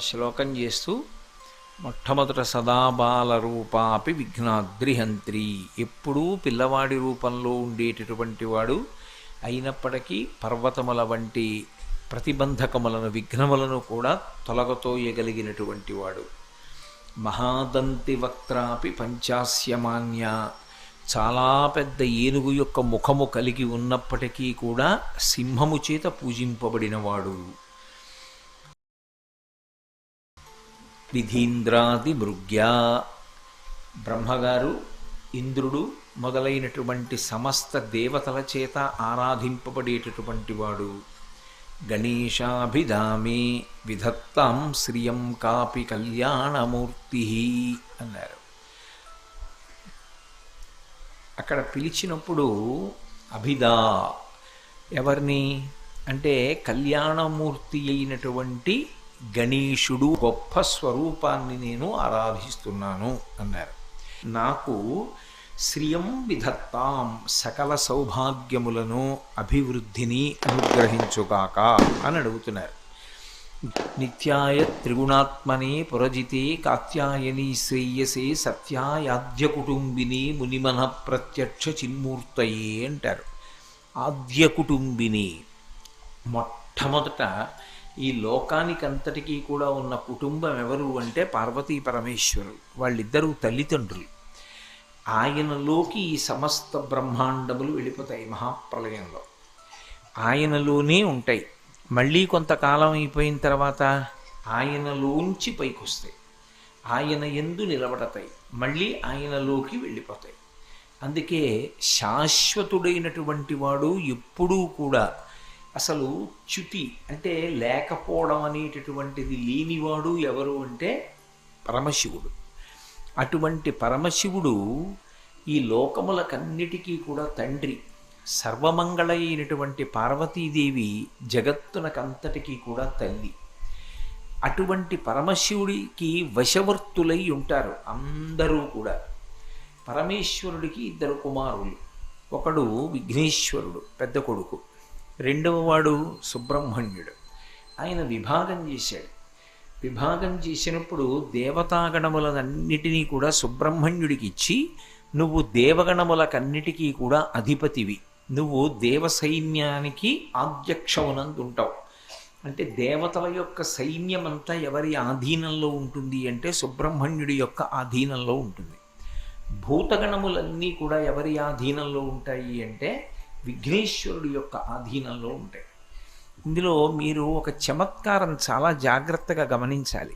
శ్లోకం చేస్తూ మొట్టమొదట సదాబాల రూపాపి విఘ్నాద్రిహంత్రి. ఎప్పుడూ పిల్లవాడి రూపంలో ఉండేటటువంటి వాడు అయినప్పటికీ పర్వతముల వంటి ప్రతిబంధకములను విఘ్నములను కూడా తొలగతోయగలిగినటువంటి వాడు. మహాదంతి వక్త్రాపి పంచాస్యమాన్య. చాలా పెద్ద ఏనుగు యొక్క ముఖము కలిగి ఉన్నప్పటికీ కూడా సింహము చేత పూజింపబడినవాడు విధీంద్రాదిమృగ్యా. బ్రహ్మగారు ఇంద్రుడు మొదలైనటువంటి సమస్త దేవతల చేత ఆరాధింపబడేటటువంటి వాడు. గణేశాభిధామే విధత్తాం శ్రియం కాపి కళ్యాణమూర్తి అన్నారు. అక్కడ పిలిచినప్పుడు అభిదా ఎవరిని? అంటే కళ్యాణమూర్తి అయినటువంటి గణేశుడు గొప్ప స్వరూపాన్ని నేను ఆరాధిస్తున్నాను అన్నారు. నాకు శ్రియం విధత్తాం సకల సౌభాగ్యములను అభివృద్ధిని అనుగ్రహించుగాక అని అడుగుతున్నారు. నిత్యాయ త్రిగుణాత్మనే పురజితే కాత్యాయని శ్రేయసే సత్యాయాద్య కుటుంబిని మునిమన ప్రత్యక్ష చిన్మూర్తయే అంటారు. ఆద్య కుటుంబిని మొట్టమొదట ఈ లోకానికంతటికీ కూడా ఉన్న కుటుంబం ఎవరు అంటే పార్వతీ పరమేశ్వరు వాళ్ళిద్దరూ తల్లిదండ్రులు. ఆయనలోకి ఈ సమస్త బ్రహ్మాండములు వెళ్ళిపోతాయి మహాప్రలయంలో. ఆయనలోనే ఉంటాయి. మళ్ళీ కొంతకాలం అయిపోయిన తర్వాత ఆయనలోంచి పైకి వస్తాయి ఆయన ఎందు నిలబడతాయి. మళ్ళీ ఆయనలోకి వెళ్ళిపోతాయి. అందుకే శాశ్వతుడైనటువంటి వాడు ఎప్పుడూ కూడా అసలు చ్యుతి అంటే లేకపోవడం అనేటటువంటిది లేనివాడు ఎవరు అంటే పరమశివుడు. అటువంటి పరమశివుడు ఈ లోకములకన్నిటికీ కూడా తండ్రి. సర్వమంగళ అయినటువంటి పార్వతీదేవి జగత్తునకంతటికీ కూడా తల్లి. అటువంటి పరమశివుడికి వశవర్తులై ఉంటారు అందరూ కూడా. పరమేశ్వరుడికి ఇద్దరు కుమారులు. ఒకడు విఘ్నేశ్వరుడు పెద్ద కొడుకు. రెండవ వాడు సుబ్రహ్మణ్యుడు. ఆయన విభాగం చేశాడు. విభాగం చేసినప్పుడు దేవతాగణములన్నిటినీ కూడా సుబ్రహ్మణ్యుడికి ఇచ్చి నువ్వు దేవగణములకన్నిటికీ కూడా అధిపతివి. నువ్వు దేవ సైన్యానికి ఆధ్యక్షమునందుంటావు అంటే దేవతల యొక్క సైన్యమంతా ఎవరి ఆధీనంలో ఉంటుంది అంటే సుబ్రహ్మణ్యుడి యొక్క ఆధీనంలో ఉంటుంది. భూతగణములన్నీ కూడా ఎవరి ఆధీనంలో ఉంటాయి అంటే విఘ్నేశ్వరుడి యొక్క ఆధీనంలో ఉంటాయి. ఇందులో మీరు ఒక చమత్కారం చాలా జాగ్రత్తగా గమనించాలి.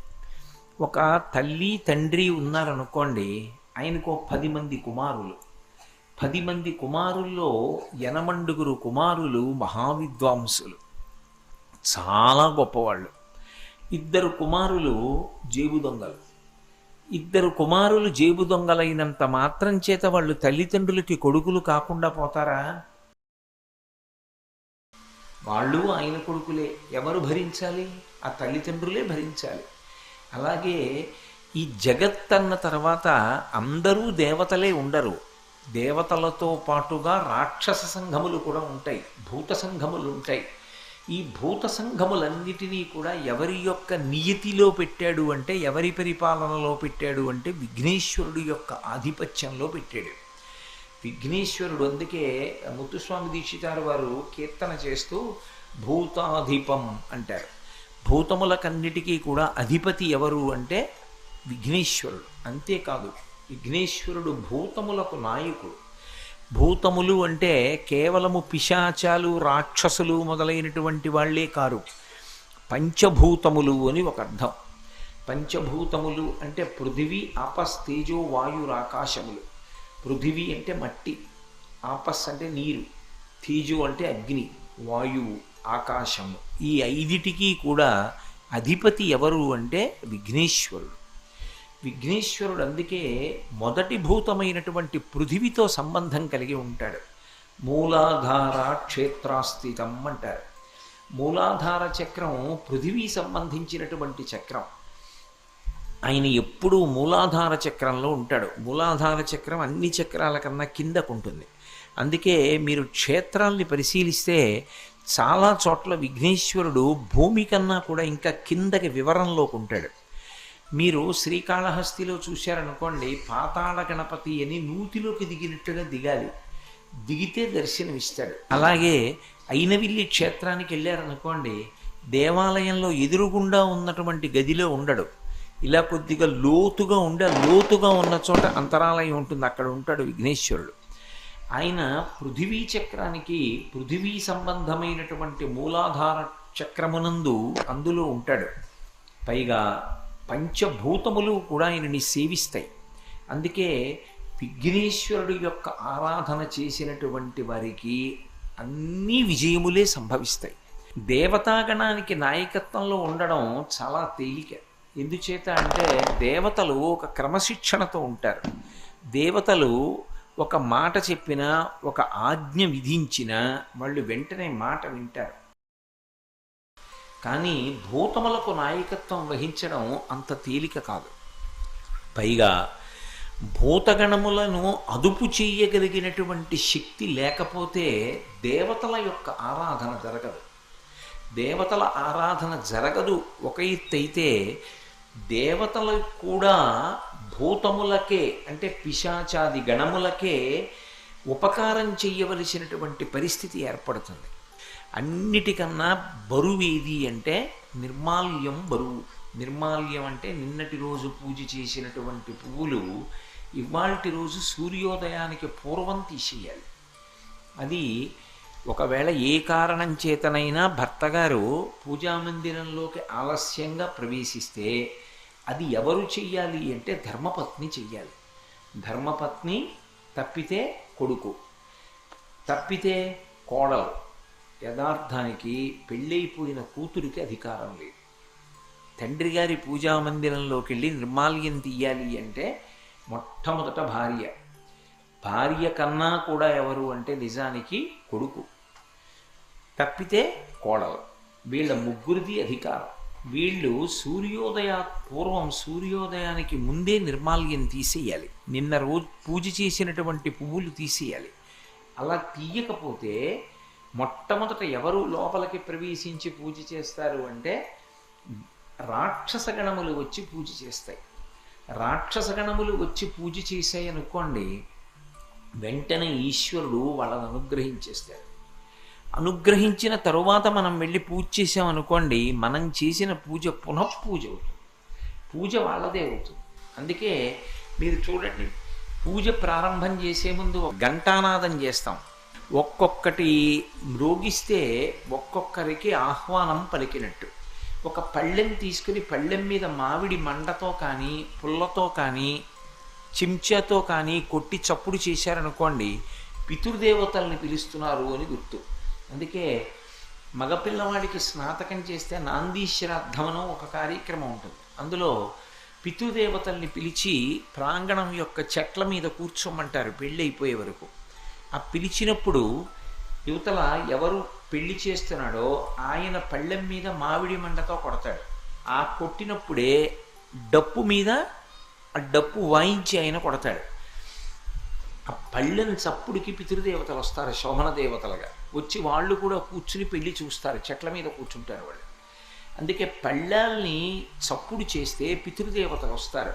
ఒక తల్లి తండ్రి ఉన్నారనుకోండి ఆయనకు పది మంది కుమారులు. పది మంది కుమారుల్లో ఎనమండుగురు కుమారులు మహావిద్వాంసులు. చాలా గొప్పవాళ్ళు. ఇద్దరు కుమారులు జేబు దొంగలు. ఇద్దరు కుమారులు జేబు దొంగలైనంత మాత్రం చేత వాళ్ళు తల్లిదండ్రులకి కొడుకులు కాకుండా పోతారా? వాళ్ళు ఆయన కొడుకులే. ఎవరు భరించాలి? ఆ తల్లిదండ్రులే భరించాలి. అలాగే ఈ జగత్ అన్న తర్వాత అందరూ దేవతలే ఉండరు. దేవతలతో పాటుగా రాక్షస సంఘములు కూడా ఉంటాయి. భూత సంఘములు ఉంటాయి. ఈ భూత సంఘములన్నిటినీ కూడా ఎవరి యొక్క నియతిలో పెట్టాడు అంటే ఎవరి పరిపాలనలో పెట్టాడు అంటే విఘ్నేశ్వరుడు యొక్క ఆధిపత్యంలో పెట్టాడు. విఘ్నేశ్వరుడు అందుకే ముత్తుస్వామి దీక్షితారు వారు కీర్తన చేస్తూ భూతాధిపం అంటారు. భూతములకన్నిటికీ కూడా అధిపతి ఎవరు అంటే విఘ్నేశ్వరుడు. అంతేకాదు విఘ్నేశ్వరుడు భూతములకు నాయకుడు. భూతములు అంటే కేవలము పిశాచాలు రాక్షసులు మొదలైనటువంటి వాళ్ళే కారు. పంచభూతములు అని ఒక అర్థం. పంచభూతములు అంటే పృథివీ ఆపస్ తేజో వాయురాకాశములు పృథివీ అంటే మట్టి ఆపస్ అంటే నీరు తీజు అంటే అగ్ని వాయువు ఆకాశము. ఈ ఐదిటికి కూడా అధిపతి ఎవరు అంటే విఘ్నేశ్వరుడు. విఘ్నేశ్వరుడు అందుకే మొదటి భూతమైనటువంటి పృథివితో సంబంధం కలిగి ఉంటాడు. మూలాధార క్షేత్రాస్థితం అంటారు. మూలాధార చక్రం పృథివీ సంబంధించినటువంటి చక్రం. ఆయన ఎప్పుడూ మూలాధార చక్రంలో ఉంటాడు. మూలాధార చక్రం అన్ని చక్రాల కన్నా కిందకు ఉంటుంది అందుకే మీరు క్షేత్రాల్ని పరిశీలిస్తే చాలా చోట్ల విఘ్నేశ్వరుడు భూమి కన్నా కూడా ఇంకా కిందకి వివరంలోకి ఉంటాడు. మీరు శ్రీకాళహస్తిలో చూశారనుకోండి పాతాళ గణపతి అని నూతిలోకి దిగినట్టుగా దిగాలి. దిగితే దర్శనమిస్తాడు. అలాగే అయినవిల్లి క్షేత్రానికి వెళ్ళారనుకోండి దేవాలయంలో ఎదురుగుండా ఉన్నటువంటి గదిలో ఉండడు. ఇలా కొద్దిగా లోతుగా ఉండి లోతుగా ఉన్న చోట అంతరాలయం ఉంటుంది. అక్కడ ఉంటాడు విఘ్నేశ్వరుడు. ఆయన పృథివీ చక్రానికి పృథివీ సంబంధమైనటువంటి మూలాధార చక్రమునందు అందులో ఉంటాడు. పైగా పంచభూతములు కూడా ఆయనని సేవిస్తాయి. అందుకే విఘ్నేశ్వరుడు యొక్క ఆరాధన చేసినటువంటి వారికి అన్ని విజయములే సంభవిస్తాయి. దేవతాగణానికి నాయకత్వంలో ఉండడం చాలా తేలిక. ఎందుచేత అంటే దేవతలు ఒక క్రమశిక్షణతో ఉంటారు. దేవతలు ఒక మాట చెప్పినా ఒక ఆజ్ఞ విధించినా వాళ్ళు వెంటనే మాట వింటారు. కానీ భూతములకు నాయకత్వం వహించడం అంత తేలిక కాదు. పైగా భూతగణములను అదుపు చేయగలిగినటువంటి శక్తి లేకపోతే దేవతల యొక్క ఆరాధన జరగదు. దేవతల ఆరాధన జరగదు ఒక ఎత్తైతే దేవతలు కూడా భూతములకే అంటే పిశాచాది గణములకే ఉపకారం చేయవలసినటువంటి పరిస్థితి ఏర్పడుతుంది. అన్నిటికన్నా బరువు ఏది అంటే నిర్మాల్యం బరువు. నిర్మాల్యం అంటే నిన్నటి రోజు పూజ చేసినటువంటి పువ్వులు ఇవాల్టి రోజు సూర్యోదయానికి పూర్వం తీసేయాలి. అది ఒకవేళ ఏ కారణం చేతనైనా భర్తగారు పూజామందిరంలోకి ఆలస్యంగా ప్రవేశిస్తే అది ఎవరు చెయ్యాలి అంటే ధర్మపత్ని చెయ్యాలి. ధర్మపత్ని తప్పితే కొడుకు తప్పితే కోడలు. యథార్థానికి పెళ్ళైపోయిన కూతురికి అధికారం లేదు. తండ్రి గారి పూజా మందిరంలోకి వెళ్ళి నిర్మాల్యం తీయాలి అంటే మొట్టమొదట భార్య. భార్య కన్నా కూడా ఎవరు అంటే నిజానికి కొడుకు తప్పితే కోడలు. వీళ్ళ ముగ్గురిది అధికారం. వీళ్ళు సూర్యోదయ పూర్వం సూర్యోదయానికి ముందే నిర్మాల్యం తీసేయాలి. నిన్న రోజు పూజ చేసినటువంటి పువ్వులు తీసేయాలి. అలా తీయకపోతే మొట్టమొదట ఎవరు లోపలికి ప్రవేశించి పూజ చేస్తారు అంటే రాక్షసగణములు వచ్చి పూజ చేస్తాయి. రాక్షసగణములు వచ్చి పూజ చేసాయి అనుకోండి వెంటనే ఈశ్వరుడు వాళ్ళని అనుగ్రహించేస్తారు అనుగ్రహించిన తరువాత మనం వెళ్ళి పూజ చేసామనుకోండి మనం చేసిన పూజ పునఃపూజ అవుతుంది. పూజ వాళ్ళదే అవుతుంది. అందుకే మీరు చూడండి పూజ ప్రారంభం చేసే ముందు ఘంటానాదం చేస్తాం. ఒక్కొక్కటి మ్రోగిస్తే ఒక్కొక్కరికి ఆహ్వానం పలికినట్టు. ఒక పళ్ళెం తీసుకుని పళ్ళెం మీద మామిడి మండతో కానీ పుల్లతో కానీ చెంచాతో కానీ కొట్టి చప్పుడు చేశారనుకోండి పితృదేవతల్ని పిలుస్తున్నారు అని గుర్తు. అందుకే మగపిల్లవాడికి స్నాతకం చేస్తే నాందీశ్రాద్ధమనం ఒక కార్యక్రమం ఉంటుంది. అందులో పితృదేవతల్ని పిలిచి ప్రాంగణం యొక్క చెట్ల మీద కూర్చోమంటారు పెళ్ళి అయిపోయే వరకు. ఆ పిలిచినప్పుడు యువతల ఎవరు పెళ్ళి చేస్తున్నాడో ఆయన పళ్ళెం మీద మామిడి మండతో కొడతాడు. ఆ కొట్టినప్పుడే డప్పు మీద ఆ డప్పు వాయించి ఆయన కొడతాడు. ఆ పళ్ళెం చప్పుడికి పితృదేవతలు వస్తారు శోభన దేవతలుగా. వచ్చి వాళ్ళు కూడా కూర్చుని పెళ్ళి చూస్తారు చెట్ల మీద కూర్చుంటారు వాళ్ళు. అందుకే పళ్ళాల్ని చప్పుడు చేస్తే పితృదేవతలు వస్తారు.